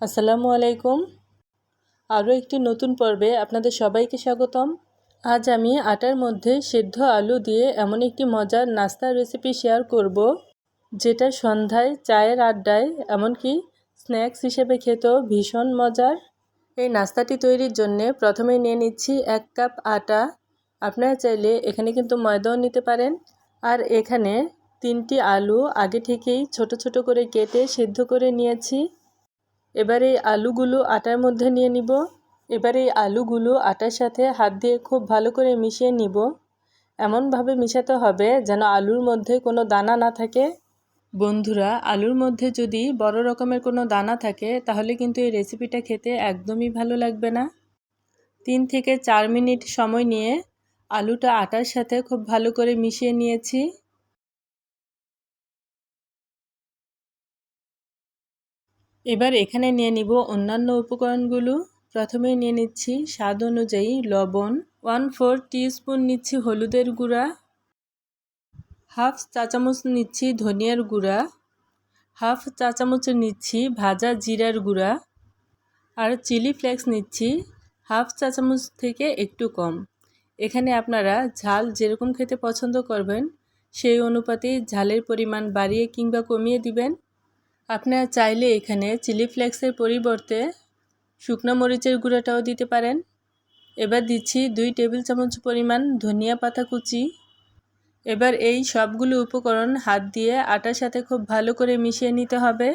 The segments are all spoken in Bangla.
আসসালামু আলাইকুম। আরও একটি নতুন পর্বে আপনাদের সবাইকে স্বাগতম। আজ আমি আটার মধ্যে সেদ্ধ আলু দিয়ে এমন একটি মজার নাস্তার রেসিপি শেয়ার করব, যেটা সন্ধ্যায় চায়ের আড্ডায়, এমনকি স্ন্যাক্স হিসেবে খেতেও ভীষণ মজার। এই নাস্তাটি তৈরির জন্য প্রথমে নিয়ে নিচ্ছি এক কাপ আটা। আপনারা চাইলে এখানে কিন্তু ময়দাও নিতে পারেন। আর এখানে তিনটি আলু আগে থেকেই ছোট ছোট করে কেটে সিদ্ধ করে নিয়েছি। এবার এই আলুগুলো আটার মধ্যে নিয়ে নিব। এবার এই আলুগুলো আটার সাথে হাত দিয়ে খুব ভালো করে মিশিয়ে নিব। এমনভাবে মিশাতে হবে যেন আলুর মধ্যে কোনো দানা না থাকে। বন্ধুরা, আলুর মধ্যে যদি বড় রকমের কোনো দানা থাকে, তাহলে কিন্তু এই রেসিপিটা খেতে একদমই ভালো লাগবে না। তিন থেকে চার মিনিট সময় নিয়ে আলুটা আটার সাথে খুব ভালো করে মিশিয়ে নিয়েছি। এবার এখানে নিয়ে নিব অন্যান্য উপকরণগুলো। প্রথমে নিয়ে নিচ্ছি স্বাদ অনুযায়ী লবণ। ওয়ান ফোর স্পুন নিচ্ছি হলুদের গুঁড়া। হাফ চা চামচ নিচ্ছি ধনিয়ার গুঁড়া। হাফ চা চামচ নিচ্ছি ভাজা জিরার গুঁড়া। আর চিলি ফ্লেক্স নিচ্ছি হাফ চা চামচ থেকে একটু কম। এখানে আপনারা ঝাল যেরকম খেতে পছন্দ করবেন, সেই অনুপাতে ঝালের পরিমাণ বাড়িয়ে কিংবা কমিয়ে দিবেন। আপনারা চাইলে এখানে চিলি ফ্লেক্সের পরিবর্তে শুকনো মরিচের গুঁড়াটাও দিতে পারেন। এবার দিচ্ছি দুই টেবিল চামচ পরিমাণ ধনিয়া পাতা কুচি। এবার এই সবগুলো উপকরণ হাত দিয়ে আটার সাথে খুব ভালো করে মিশিয়ে নিতে হবে।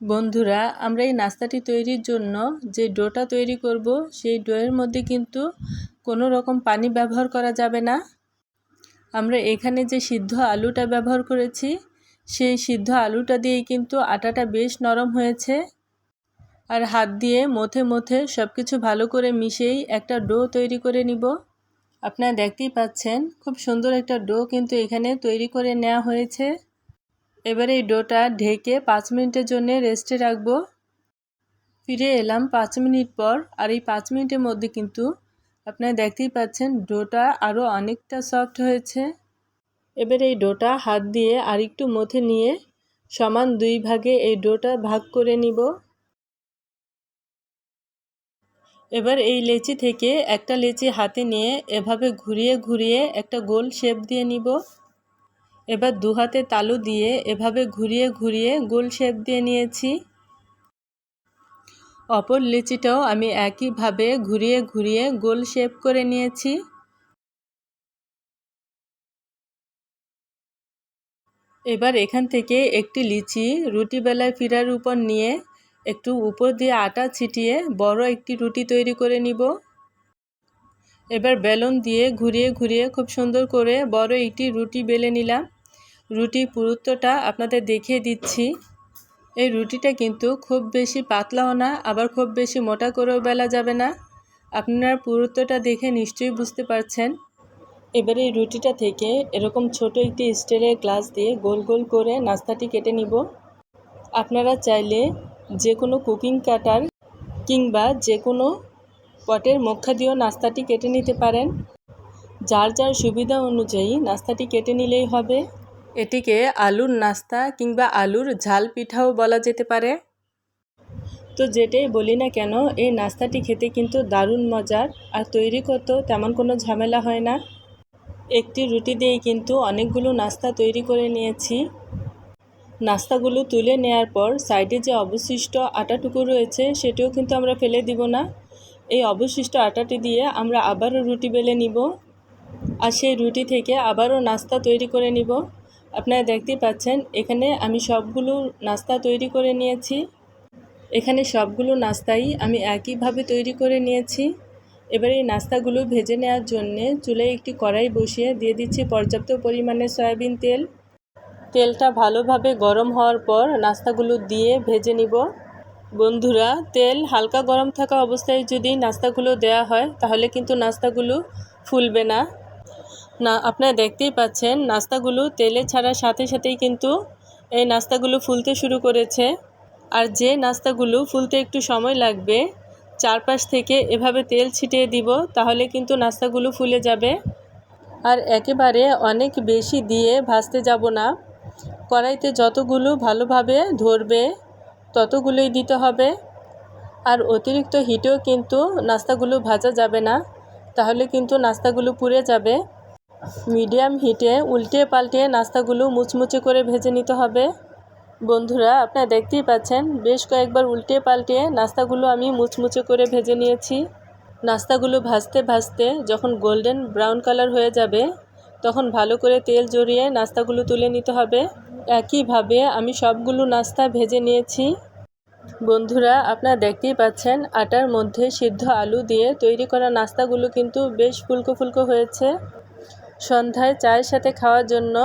বন্ধুরা, আমরা এই নাস্তাটি তৈরির জন্য যে ডোটা তৈরি করব, সেই ডোয়ের মধ্যে কিন্তু কোনো রকম পানি ব্যবহার করা যাবে না। আমরা এখানে যে সিদ্ধ আলুটা ব্যবহার করেছি সেই সিদ্ধ আলুটা দিয়েই কিন্তু আটাটা বেশ নরম হয়েছে। আর হাত দিয়ে মথে মথে সব কিছু ভালো করে মিশিয়েই একটা ডো তৈরি করে নিব। আপনারা দেখতেই পাচ্ছেন, খুব সুন্দর একটা ডো কিন্তু এখানে তৈরি করে নেওয়া হয়েছে। এবার এই ডোটা ঢেকে পাঁচ মিনিটের জন্য রেস্টে রাখব। ফিরে এলাম পাঁচ মিনিট পর, আর এই পাঁচ মিনিটের মধ্যে কিন্তু আপনারা দেখতেই পাচ্ছেন ডোটা আরও অনেকটা সফট হয়েছে। এবার এই ডোটা হাত দিয়ে আরেকটু মথে নিয়ে সমান দুই ভাগে এই ডোটা ভাগ করে নিব। এবার এই লেচি থেকে একটা লেচি হাতে নিয়ে এভাবে ঘুরিয়ে ঘুরিয়ে একটা গোল শেপ দিয়ে নিব। এবার দু হাতে তালু দিয়ে এভাবে ঘুরিয়ে ঘুরিয়ে গোল শেপ দিয়ে নিয়েছি। অপর লিচিটাও আমি একইভাবে ঘুরিয়ে ঘুরিয়ে গোল শেপ করে নিয়েছি। এবার এখান থেকে একটি লিচি রুটি বেলায় ফিরার উপর নিয়ে একটু উপর দিয়ে আটা ছিটিয়ে বড় একটি রুটি তৈরি করে নিব। এবার বেলুন দিয়ে ঘুরিয়ে ঘুরিয়ে খুব সুন্দর করে বড় একটি রুটি বেলে নিলাম। রুটির পুরুত্বটা আপনাদের দেখিয়ে দিচ্ছি। এই রুটিটা কিন্তু খুব বেশি পাতলাও না, আবার খুব বেশি মোটা করেও বেলা যাবে না। আপনারা পুরুত্বটা দেখে নিশ্চয়ই বুঝতে পারছেন। এবারে রুটিটা থেকে এরকম ছোট একটি স্টিলের গ্লাস দিয়ে গোল গোল করে নাস্তাটি কেটে নিব। আপনারা চাইলে যে কোনো কুকিং কাটার কিংবা যে কোনো পটের মুখা দিয়েও নাস্তাটি কেটে নিতে পারেন। যার যার সুবিধা অনুযায়ী নাস্তাটি কেটে নিলেই হবে। এটিকে আলুর নাস্তা কিংবা আলুর ঝাল পিঠাও বলা যেতে পারে। তো যেটাই বলি না কেন, এই নাস্তাটি খেতে কিন্তু দারুণ মজার, আর তৈরি করতেও তেমন কোনো ঝামেলা হয় না। একটি রুটি দিয়েই কিন্তু অনেকগুলো নাস্তা তৈরি করে নিয়েছি। নাস্তাগুলো তুলে নেয়ার পর সাইডে যে অবশিষ্ট আটাটুকু রয়েছে সেটিও কিন্তু আমরা ফেলে দিব না। এই অবশিষ্ট আটাটি দিয়ে আমরা আবারও রুটি বেলে নিব আর সেই রুটি থেকে আবারও নাস্তা তৈরি করে নিব। আপনারা দেখতেই পাচ্ছেন, এখানে আমি সবগুলো নাস্তা তৈরি করে নিয়েছি। এখানে সবগুলো নাস্তাই আমি একইভাবে তৈরি করে নিয়েছি। এবার এই নাস্তাগুলো ভেজে নেওয়ার জন্যে চুলায় একটি কড়াই বসিয়ে দিয়ে দিচ্ছি পর্যাপ্ত পরিমাণে সয়াবিন তেল। তেলটা ভালোভাবে গরম হওয়ার পর নাস্তাগুলো দিয়ে ভেজে নিব। বন্ধুরা, তেল হালকা গরম থাকা অবস্থায় যদি নাস্তাগুলো দেয়া হয়, তাহলে কিন্তু নাস্তাগুলো ফুলবে না। না, আপনারা দেখতেই পাচ্ছেন, নাস্তাগুলো তেলে ছাড়ার সাথে সাথেই কিন্তু এই নাস্তাগুলো ফুলতে শুরু করেছে। আর যে নাস্তাগুলো ফুলতে একটু সময় লাগবে চারপাশ থেকে এভাবে তেল ছিটিয়ে দিব, তাহলে কিন্তু নাস্তাগুলো ফুলে যাবে। আর একেবারে অনেক বেশি দিয়ে ভাজতে যাব না। কড়াইতে যতগুলো ভালোভাবে ধরবে, ততগুলোই দিতে হবে। আর অতিরিক্ত হিটেও কিন্তু নাস্তাগুলো ভাজা যাবে না, তাহলে কিন্তু নাস্তাগুলো পুড়ে যাবে। মিডিয়াম হিটে উল্টে পাল্টে নাস্তাগুলো মুচমুচে করে ভেজে নিতে হবে। বন্ধুরা, আপনারা দেখতেই পাচ্ছেন, বেশ কয়েকবার উল্টে পাল্টে নাস্তাগুলো আমি মুচমুচে করে ভেজে নিয়েছি। নাস্তাগুলো ভাজতে ভাজতে যখন গোল্ডেন ব্রাউন কালার হয়ে যাবে, তখন ভালো করে তেল জড়িয়ে নাস্তাগুলো তুলে নিতে হবে। একইভাবে আমি সবগুলো নাস্তা ভেজে নিয়েছি। বন্ধুরা, আপনারা দেখতেই পাচ্ছেন, আটার মধ্যে সিদ্ধ আলু দিয়ে তৈরি করা নাস্তাগুলো কিন্তু বেশ ফুলকো ফুলকো হয়েছে। সন্ধ্যায় চায়ের সাথে খাওয়ার জন্য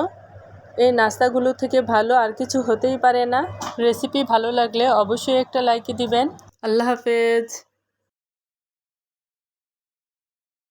এই নাস্তাগুলো থেকে ভালো আর কিছু হতেই পারে না। রেসিপি ভালো লাগলে অবশ্যই একটা লাইক দিবেন। আল্লাহ হাফেজ।